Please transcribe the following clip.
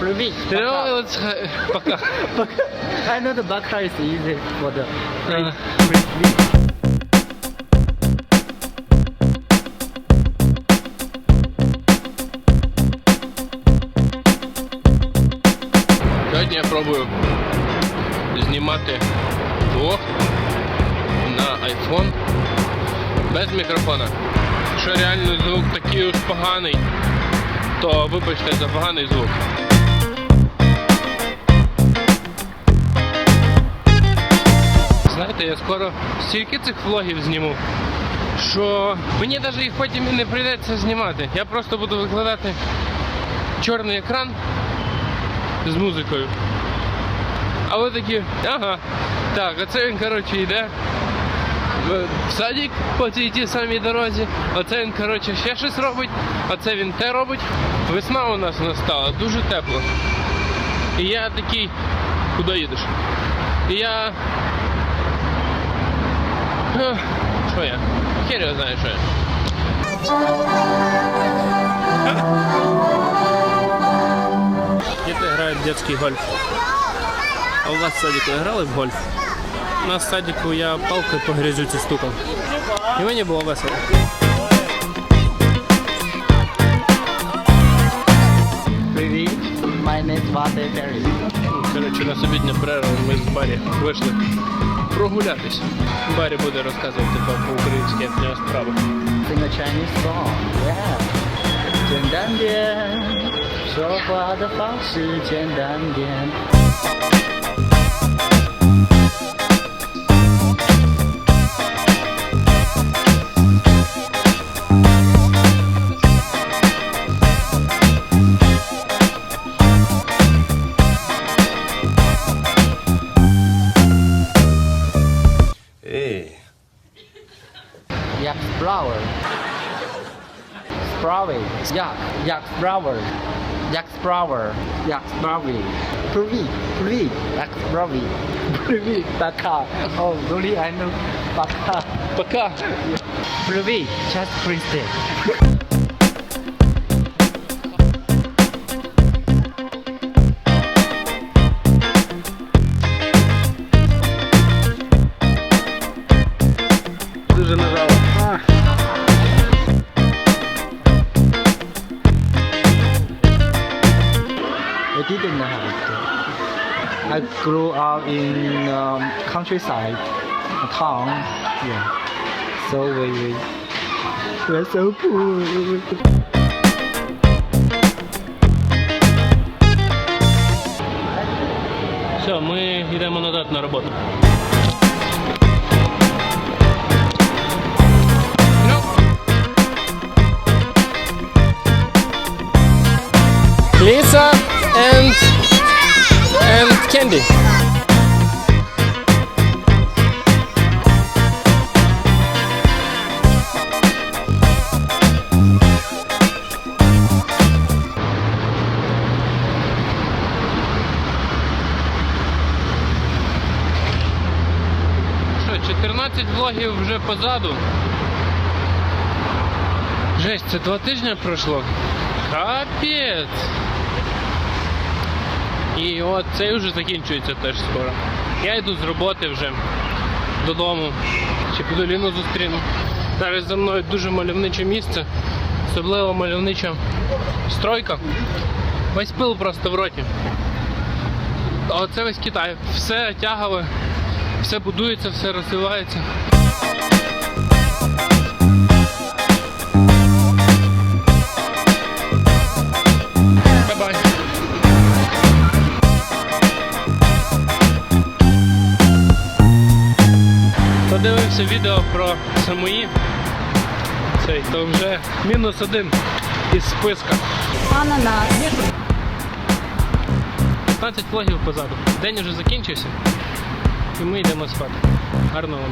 Пока. от, е, пока. I know the Baka is easy for the Ага. Сьогодні я пробую знімати влог на iPhone без мікрофона. Якщо реально звук такий уж поганий, то вибачте за поганий звук. Знаєте, я скоро стільки цих влогів зніму, що мені навіть їх потім і не прийдеться знімати. Я просто буду викладати чорний екран з музикою. А ви такі, ага, так, оце він, коротше, йде в садик по цій тій самій дорозі. Оце він, коротше, ще щось робить, оце він те робить. Весна у нас настала, дуже тепло. І я такий, куди їдеш? І я Що я? Хер його знає, що я. Дети грають в детский гольф. А у вас в садику играли в гольф? У нас в садику я палкой по грязюці стукав. І мені було весело. Привіт. Is Vade Perry. Коротше, на обідня перерва ми з барі вийшли прогулятись. Барі буде розказувати вам по-українськи, як в нього справи. Sing a Chinese song. Yeah. 简单点，说话的方式简单点。 Як справи? Справи. Як? Як справи? Як справи? Як справи? Привіт. Привіт. Як справи? Привіт. Пока. О, really, I know. Пока. Пока! Привіт. Just Princeton. I didn't have to. I grew up in um, countryside, a town. Yeah. So we, we we're so poor. Все, ми йдемо назад на роботу. Candy. Що, 14 влогів вже позаду. Жесть, це два тижні пройшло. Капець. І от цей вже закінчується теж скоро. Я йду з роботи вже додому. Ще піду Ліну зустріну. Зараз за мною дуже мальовниче місце. Особливо мальовнича стройка. Весь пил просто в роті. А оце весь Китай. Все тягове, все будується, все розвивається. Подивився відео про самої. Цей, то вже мінус один із списка. Ананас. 15 влогів позаду. День уже закінчився. І ми йдемо спати. Гарного вам.